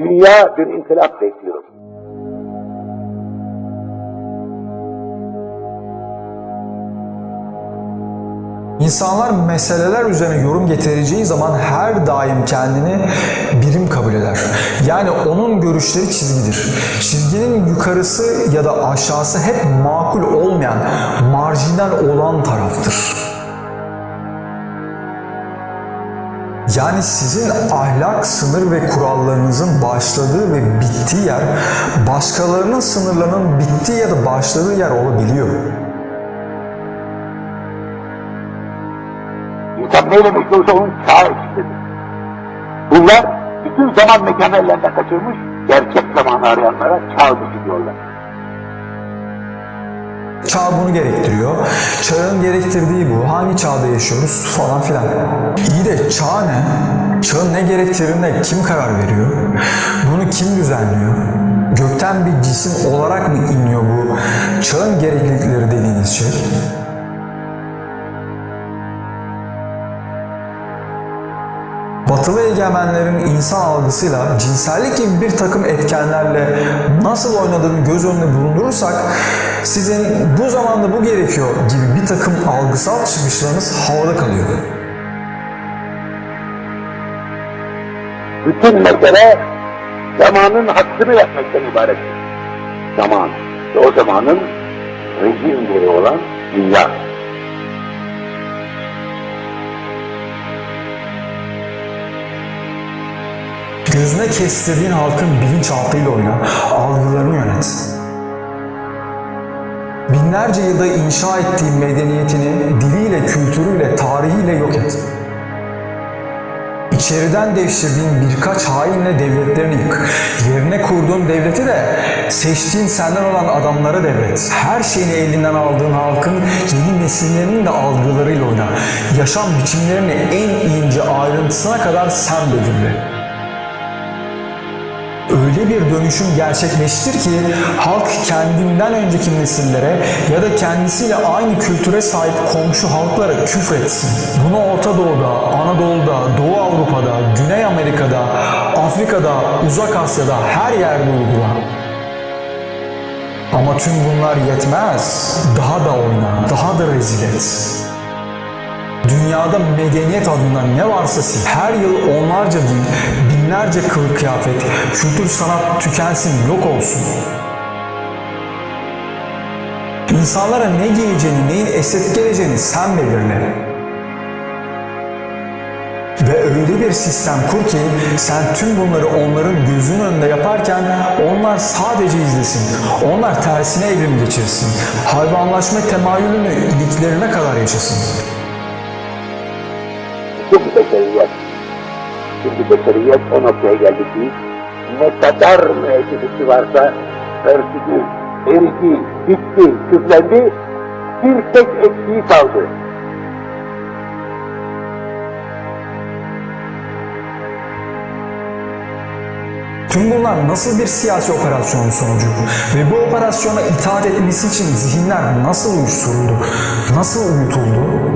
Dünya bir inkılap bekliyor. İnsanlar meseleler üzerine yorum getireceği zaman her daim kendini birim kabul eder. Yani onun görüşleri çizgidir. Çizginin yukarısı ya da aşağısı hep makul olmayan, marjinal olan taraftır. Yani sizin ahlak, sınır ve kurallarınızın başladığı ve bittiği yer, başkalarının sınırlarının bittiği ya da başladığı yer olabiliyor. İnsan neyle meşgul olursa onun çağı içindedir. Bunlar bütün zaman mekan ellerinden kaçırmış, gerçek zamanı arayanlara çağ dışı diyorlar. Çağ bunu gerektiriyor. Çağın gerektirdiği bu. Hangi çağda yaşıyoruz falan filan. İyi de çağ ne? Çağın ne gerektirdiğine kim karar veriyor? Bunu kim düzenliyor? Gökten bir cisim olarak mı iniyor bu çağın gereklilikleri dediğiniz şey? Egemenlerin insan algısıyla cinsellik gibi bir takım etkenlerle nasıl oynadığını göz önüne bulundurursak sizin bu zamanda bu gerekiyor gibi bir takım algısal çıkışlarınız havada kalıyor. Bütün mesele zamanın hakkını yapmaktan ibarettir. Zaman ve o zamanın rejim yeri olan dünya. Gözüne kestirdiğin halkın bilinçaltıyla oyna, algılarını yönet. Binlerce yılda inşa ettiğin medeniyetini diliyle, kültürüyle, tarihiyle yok et. İçeriden devşirdiğin birkaç hainle devletlerini yık. Yerine kurduğun devleti de seçtiğin senden olan adamlara devret. Her şeyini elinden aldığın halkın yeni nesillerinin de algılarıyla oyna. Yaşam biçimlerini en ince ayrıntısına kadar sen belirle. Öyle bir dönüşüm gerçekleştir ki halk kendinden önceki nesillere ya da kendisiyle aynı kültüre sahip komşu halklara küfretsin. Bunu Orta Doğu'da, Anadolu'da, Doğu Avrupa'da, Güney Amerika'da, Afrika'da, Uzak Asya'da her yerde uygula. Ama tüm bunlar yetmez. Daha da oyna, daha da rezil et. Dünyada medeniyet adında ne varsa sil. Her yıl onlarca dil, binlerce kılık kıyafet, kültür sanat tükensin, yok olsun. İnsanlara ne giyeceğini, neyin estetik geleceğini sen belirle. Ve öyle bir sistem kur ki sen tüm bunları onların gözünün önünde yaparken onlar sadece izlesin. Onlar tersine evrim geçirsin. Hayvanlaşma temayülünü iliklerine kadar yaşasın. Çünkü beşeriyet. Çünkü beşeriyet o noktaya geldi ki ne kadar müeyyidesi varsa örtüdü, eridi, bitti, küflendi, bir tek eksiği kaldı. Tüm bunlar nasıl bir siyasi operasyonun sonucu ve bu operasyona itaat etmesi için zihinler nasıl uyuşturuldu, nasıl uyutuldu?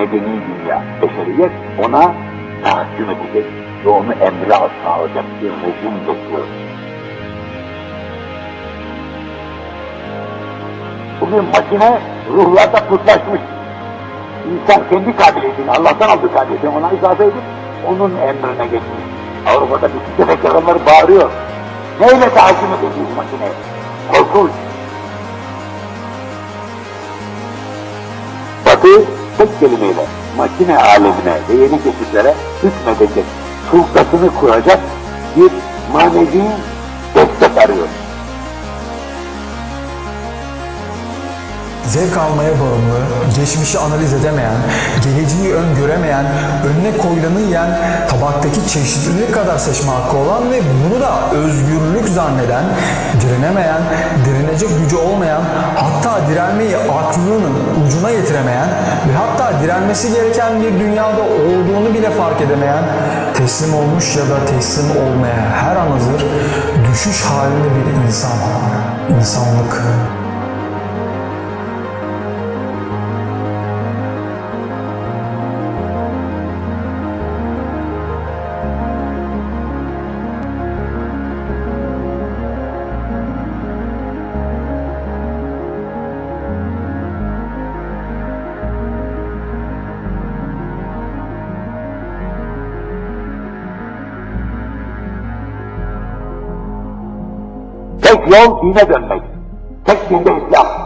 Medeni dünya, beşeriyet ona tahakküm edecek ve onu emre altına alacak bir rejim bekliyor. Bugün makine ruhlarda putlaşmış. İnsan kendi kabiliyetini, Allah'tan aldığı kabiliyetini ona izafe edip onun emrine geçmiş. Avrupa'da bütün tefek adamları bağırıyor. Neyle tahakküm edeceğiz makineye? Korkunç. Batı tek kelimeyle makine alemine ve yeni keşiflere hükmedecek, sultasını kuracak bir manevi destek arıyor. Zevk almaya bağımlı, geçmişi analiz edemeyen, geleceği öngöremeyen, önüne koyulanı yiyen, tabaktaki çeşitlilik kadar seçme hakkı olan ve bunu da özgürlük zanneden, direnemeyen, direnecek gücü olmayan, hatta direnmeyi aklının ucuna getiremeyen ve hatta direnmesi gereken bir dünyada olduğunu bile fark edemeyen, teslim olmuş ya da teslim olmaya her an hazır, düşüş halinde bir insan, insanlık. 不要急着准备，先准备一下。